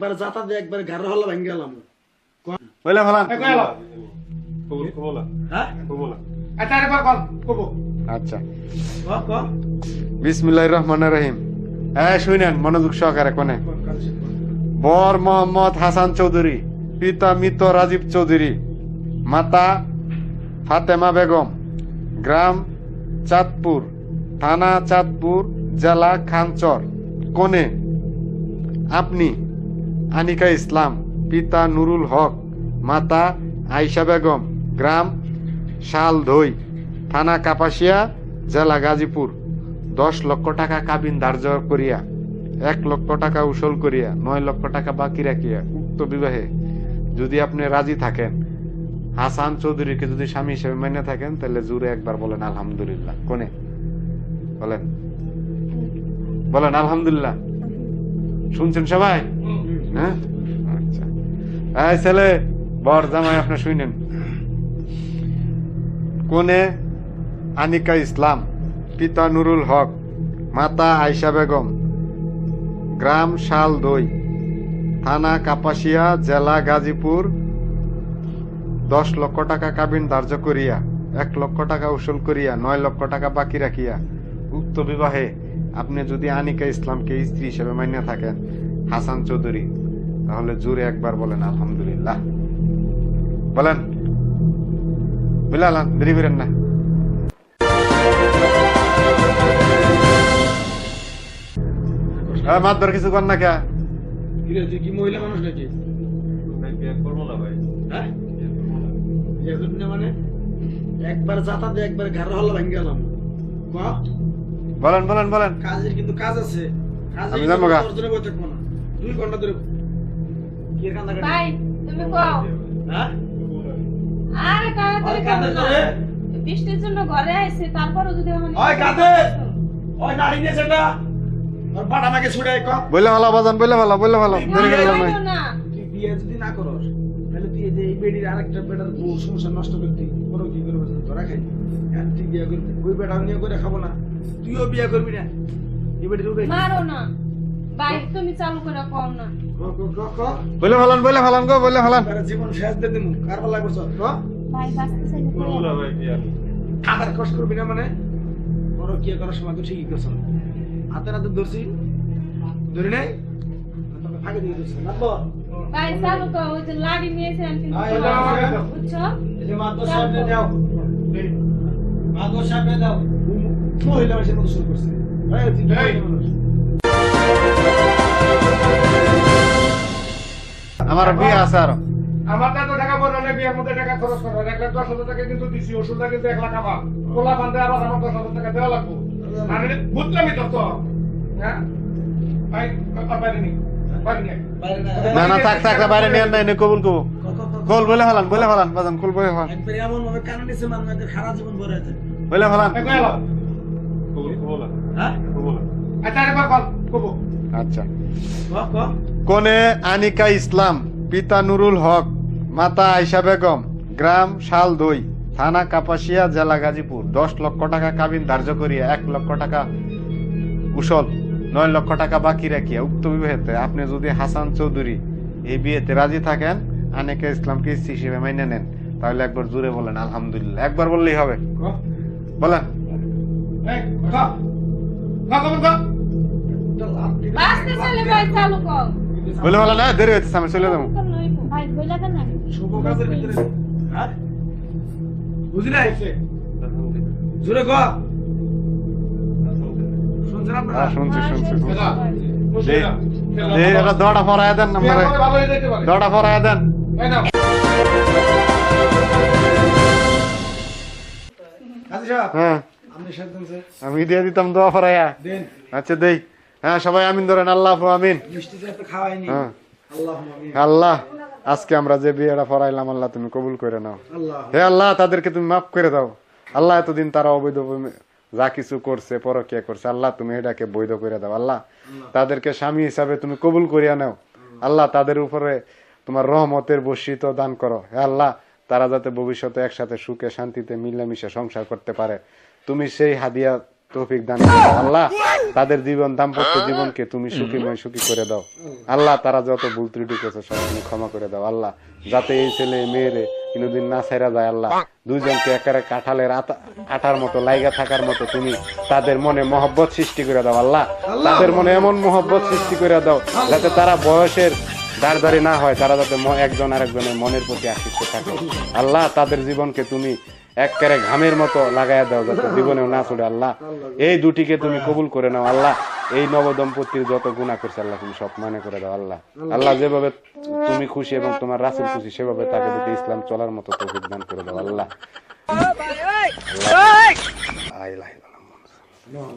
একবার যাতা দিয়ে একবার ঘর হল্লা ভেঙে গেলাম। কবুল কবুল। হ্যাঁ? আচ্ছা আরেকবার বল কবো। আচ্ছা। ক ক বিসমিল্লাহ রহমান রহিম। হ্যাঁ শুনেন মনোযোগ সহকারে কোনে। বর মোহাম্মদ হাসান চৌধুরী পিতা মৃত রাজীব চৌধুরী মাতা ফাতেমা বেগম গ্রাম চাঁদপুর থানা চাঁদপুর জেলা খানচর। কোনে? আপনি? আনিকা ইসলাম, পিতা নুরুল হক, মাতা আইসা বেগম, গ্রাম শালধই, থানা কাপাসিয়া, জেলা গাজীপুর। দশ লক্ষ টাকা কাবিন ধার্য করিয়া, এক লক্ষ টাকা উসল করিয়া, নয় লক্ষ টাকা বাকি রাখিয়া উক্ত বিবাহে যদি আপনি রাজি থাকেন, হাসান চৌধুরীকে যদি স্বামী হিসেবে মেনে থাকেন, তাহলে জুড়ে একবার বলেন, আলহামদুলিল্লাহ। কোনে? বলেন। বলেন, আলহামদুলিল্লাহ। শুনছেন সবাই? হ্যাঁ? আচ্ছা। ছেলে, বর, জামাই, আপনি শুনেন কোনে? আনিকা ইসলাম, পিতা নুরুল হক, মাতা আয়শা বেগম, গ্রাম শালদই থানা কাপাসিয়া, জেলা গাজীপুর, দশ লক্ষ টাকা কাবিন ধার্য করিয়া, এক লক্ষ টাকা উসুল করিয়া, নয় লক্ষ টাকা বাকি রাখিয়া, উক্ত বিবাহে আপনি যদি আনিকা ইসলামকে স্ত্রী হিসেবে মান্য থাকেন হাসান চৌধুরী তাহলে জোরে একবার বলেন আলহামদুলিল্লাহ। বলেন বুঝলাম দেরি করেন না। মাতবার কিছু কর না কে? কি মহিলা মানুষ নাকি? ভাই বিয়ে করব না ভাই। হ্যাঁ? বিয়ে করবি না। মানে? একবার যাতা দিয়ে একবার ঘর হল্লা ভেঙে গেলাম। বলেন বলেন বলেন। কাজের কিন্তু কাজ আছে। জন্য না। দুই ঘণ্টা ধরে কি এর কান্দা ভাই তুমি কও। হ্যাঁ? আরে তাড়াতাড়ি ওই কাঁদে করো ধরে। বৃষ্টির জন্য ঘরে আইছে তারপরও যদি এখন ওই কাঁদে। ওই নারী নিয়ে সেটা। ওর বাট আমাকে ছুড়ে ক। বললে ভালো বাজান বললে ভালো বললে ভালো। দেরি করে না, তুই বিয়ে যদি না করস তাহলে তুই যে এই বেডির আরেকটা বেটার বউ সংসার নষ্ট করতি। বড় কি করবে? ধরা খাই হ্যাঁ, তুই বিয়ে করবি। ওই বেটা নিয়ে করে খাব না। তুইও বিয়ে করবি না। এই বেটির উঠে মারো না। ভাই তুমি চালু করে কও না। ক ক ক ক? বলে ভালান বলে ভালান গো বলে তারা জীবন শেষ দিয়ে দিমু। কার পাল্লা করছ? ভাই বাঁচতে চাইলে না ভাই আধার কষ্ট করবি না মানে? বড় কি করার সময় তো ঠিকই করছ। হাতে হাতে ধরছি। ধরি নাই? তোকে ফাঁকে দিয়ে দিচ্ছি নাব্বো ভাই চালু কর ওই যে লাড়ি নিয়েছিলাম কিন্তু। বুঝছ? এই যে মাদর সাহেবকে দাও। মাদর সাহেবকে দাও। মহিলা মানুষের মতো শুরু করছে। এই, আমার বিয়ে আছে আরও। আমার তো টাকা বড় না বিয়ের মধ্যে টাকা খরচ করব এক লাখ দশ হাজার টাকা কিন্তু দিছি ওষুধটা কিন্তু এক লাখ আমার। কোলা বান্ধে আবার আমার দশ হাজার টাকা দেওয়া লাগবো। আর বুঝলামই তো তো। হ্যাঁ? ভাই পারিনি বাইরে না। না না থাক থাক বাইরে নিয়ে নাই নে কবুল কবু ক, ক, ক, ক। কল বলে বাজান কল বলে ভালান একবার এমন ভাবে কানে নিছে মানুষের সারা জীবন ভরে আছে। বলে ভালান কবুল কবুল। হ্যাঁ? কবুল। আচ্ছা কবো আচ্ছা। ক ক? কোনে আনিকা ইসলাম পিতা নুরুল হক মাতা আয়শা বেগম গ্রাম শালদই থানা কাপাসিয়া জেলা গাজীপুর। দশ লক্ষ টাকা কাবিন ধার্য করিয়া এক লক্ষ টাকা কুশল নয় লক্ষ টাকা বাকি রাখিয়া উক্ত বিবাহেতে আপনি যদি হাসান চৌধুরী এই বিয়েতে রাজি থাকেন আনিকা ইসলামকে স্ত্রী হিসেবে মেনে নেন। তাহলে একবার জুড়ে বলেন আলহামদুলিল্লাহ। একবার বললেই হবে। বলেন। ভাই চালু কর। বলে ভালো না দেরি হইতেছে আমি চলে যাব শুভ কাজের ভিতরে হ্যাঁ বুঝলি জোরে শুনছেন আপনারা শুনছি শুনছি শুনছি। এটা দড়া ফরায় দেন দড়া ফরায় দেন আমি দিয়ে দিতাম দোয়া ফরাইয়া আচ্ছা দেই হ্যাঁ সবাই আমিন ধরেন আল্লাহ আমিন। হ্যাঁ। আল্লাহ আজকে আমরা যে বিয়েটা ফরাইলাম আল্লাহ তুমি কবুল করে নাও। হে আল্লাহ তাদেরকে তুমি মাফ করে দাও। আল্লাহ এতদিন তারা অবৈধ যা কিছু করছে পরকিয়া করছে আল্লাহ তুমি এটাকে বৈধ করে দাও। আল্লাহ তাদেরকে স্বামী হিসাবে তুমি কবুল করিয়া নাও। আল্লাহ তাদের উপরে তোমার রহমতের বর্ষিত দান করো। হে আল্লাহ তারা যাতে ভবিষ্যতে একসাথে সুখে শান্তিতে মিলেমিশে সংসার করতে পারে। তুমি সেই হাদিয়া তৌফিক দান আল্লাহ, তাদের জীবন, দাম্পত্য জীবনকে তুমি সুখীময় সুখী করে দাও। আল্লাহ, তারা যত ভুল ত্রুটি করেছে, সব তুমি ক্ষমা করে দাও। আল্লাহ, যাতে এই ছেলে, মেয়েরে কোনোদিন না ছেড়া যায়, আল্লাহ, দুইজনকে একেবারে কাঁঠালের আঠার মতো, লাইগা থাকার মতো তুমি তাদের মনে মহব্বত সৃষ্টি করে দাও, আল্লাহ। তাদের মনে এমন মহব্বত সৃষ্টি করে দাও, যাতে তারা বয়সের দাঁড়দারি না হয়, তারা যাতে একজন আরেকজনের মনের প্রতি আকৃষ্ট থাকে। আল্লাহ, তাদের জীবনকে তুমি একবারে ঘামের মতো লাগাইয়া দাও যাতে জীবনেও না চলে আল্লাহ। এই দুটিকে তুমি কবুল করে নাও আল্লাহ। এই নবদম্পতির যত গুণা করছে আল্লাহ তুমি সব মানে করে দাও আল্লাহ। আল্লাহ যেভাবে তুমি খুশি এবং তোমার রাসুল খুশি সেভাবে তাকে যদি ইসলাম চলার মতো তৌফিক দান করে দাও আল্লাহ। আল্লাহ। আল্লাহ।